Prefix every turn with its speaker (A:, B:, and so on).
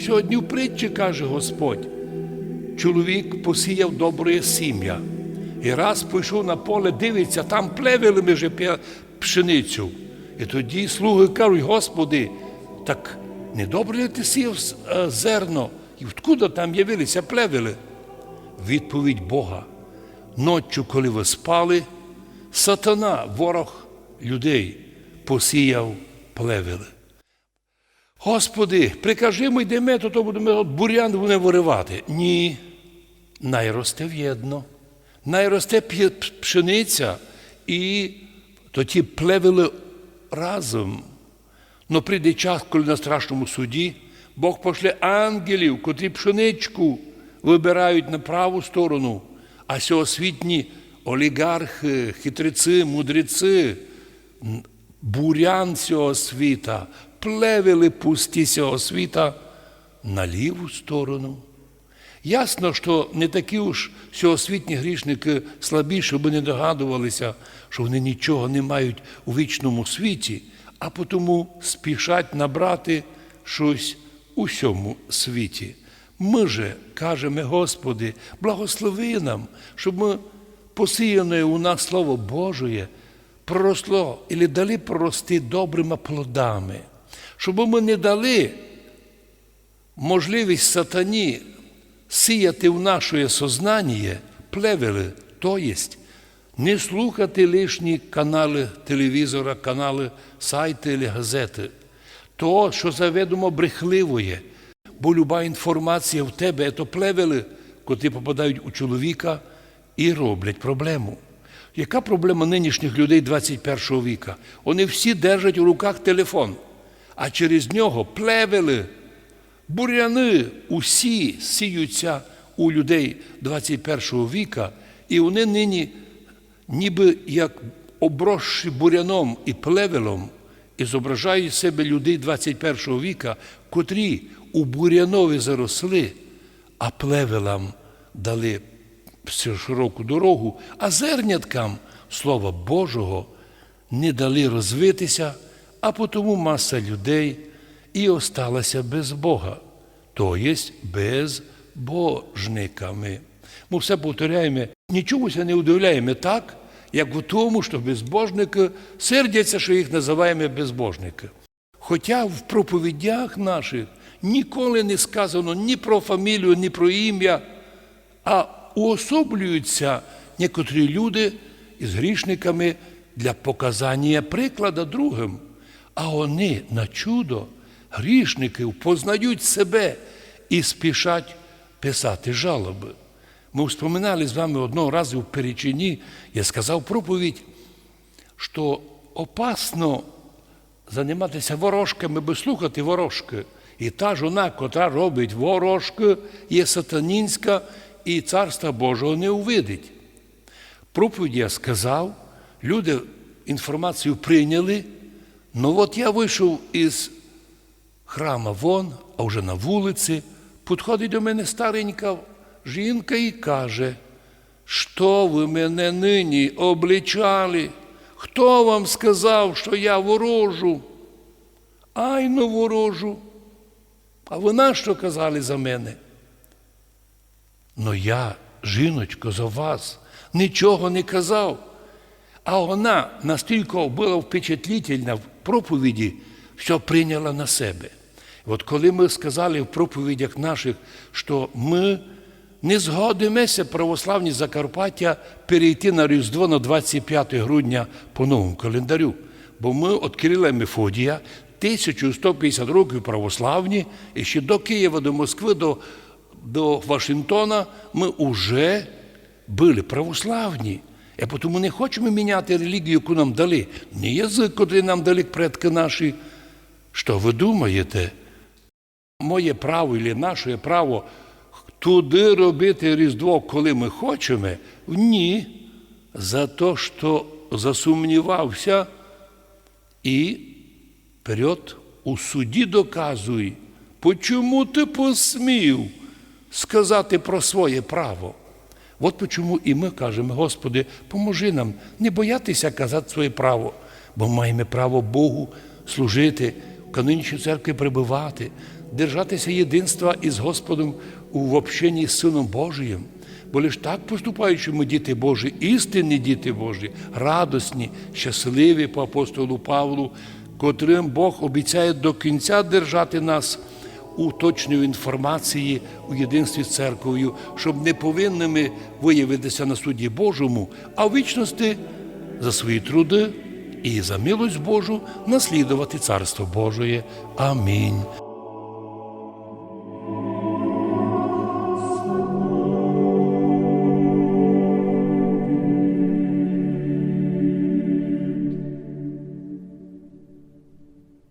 A: Сьогодні в притчі каже Господь, чоловік посіяв добре сім'я. І раз пішов на поле, дивиться, там плевели ми вже пшеницю. І тоді слуги кажуть, Господи, так не добре ти сіяв е, зерно? І откуда там явилися плевели? Відповідь Бога. Ноччю, коли ви спали, сатана, ворог людей, посіяв плевели. Господи, прикажи ми йдемо, то, то будемо бурян будемо виривати. Ні. Найросте в'єдно. Найросте пшениця, і тоді плевели разом. Но прийде час, коли на страшному суді Бог пошле ангелів, котрі пшеничку вибирають на праву сторону, а сьогосвітні олігархи, хитреці, мудреці, бурян цього світа, плевели пусті цього світа на ліву сторону. Ясно, що не такі уж сьогосвітні грішники слабі, щоб не догадувалися, що вони нічого не мають у вічному світі, а тому спішать набрати щось у сьому світі. Ми же кажемо, Господи, благослови нам, щоб ми посіяне у нас Слово Божє проросло і дали прорости добрими плодами, щоб ми не дали можливість сатані сіяти в наше сознання плевели, то єсть не слухати лишні канали телевізора, канали, сайти або газети. То, що заведомо брехливо є, бо люба інформація в тебе це плевели, котрі попадають у чоловіка і роблять проблему. Яка проблема нинішніх людей 21 віка? Вони всі держать у руках телефон, а через нього плевели, буряни усі сіються у людей 21 віка, і вони нині, ніби як обросші буряном і плевелом, і зображають себе людей 21 віка, котрі у бурянові заросли, а плевелам дали широку дорогу, а зерняткам Слова Божого не дали розвитися, а потому маса людей і осталася без Бога, то єсть безбожниками. Ми все повторяємо, нічогося не удивляємо так, як у тому, що безбожники сердяться, що їх називаємо безбожники. Хоча в проповідях наших ніколи не сказано ні про фамілію, ні про ім'я, а уособлюються некоторі люди із грішниками для показання приклада другим. А вони на чудо грішників познають себе і спішать писати жалоби. Ми вспоминали з вами одного разу в Перечині, я сказав проповідь, що опасно займатися ворожками, бо слухати ворожки. І та жона, котра робить ворожки, є сатанінська і царства Божого не увидить. Проповідь я сказав, люди інформацію прийняли. Ну от я вийшов із храма вон, а вже на вулиці, підходить до мене старенька жінка і каже, що ви мене нині обличали? Хто вам сказав, що я ворожу? Ай ну ворожу. А ви на що казали за мене? Ну я, жіночко, за вас нічого не казав. А вона настільки була впечатлительна в проповіді, що прийняла на себе. От коли ми сказали в проповідях наших, що ми не згодимося православні Закарпаття перейти на Різдво на 25 грудня по новому календарю, бо ми від Кирила і Мефодія 1150 років православні, і ще до Києва, до Москви, до, до Вашингтона ми вже були православні. І тому не хочемо міняти релігію, яку нам дали. Не язик, який нам дали предки наші. Що ви думаєте? Моє право і наше право туди робити Різдво, коли ми хочемо? Ні. За те, що засумнівався і вперед у суді доказуй, почому ти посмів сказати про своє право. От чому і ми кажемо, Господи, поможи нам не боятися казати своє право, бо маємо право Богу служити, в канонічній церкві прибувати, держатися єдинства із Господом у общенні з Сином Божиїм. Бо лиш так поступаючи ми діти Божі, істинні діти Божі, радосні, щасливі по апостолу Павлу, котрим Бог обіцяє до кінця держати нас у точній інформації у єдинстві з церквою, щоб не повинними виявитися на суді Божому, а в вічності за свої труди і за милость Божу наслідувати Царство Божоє. Амінь.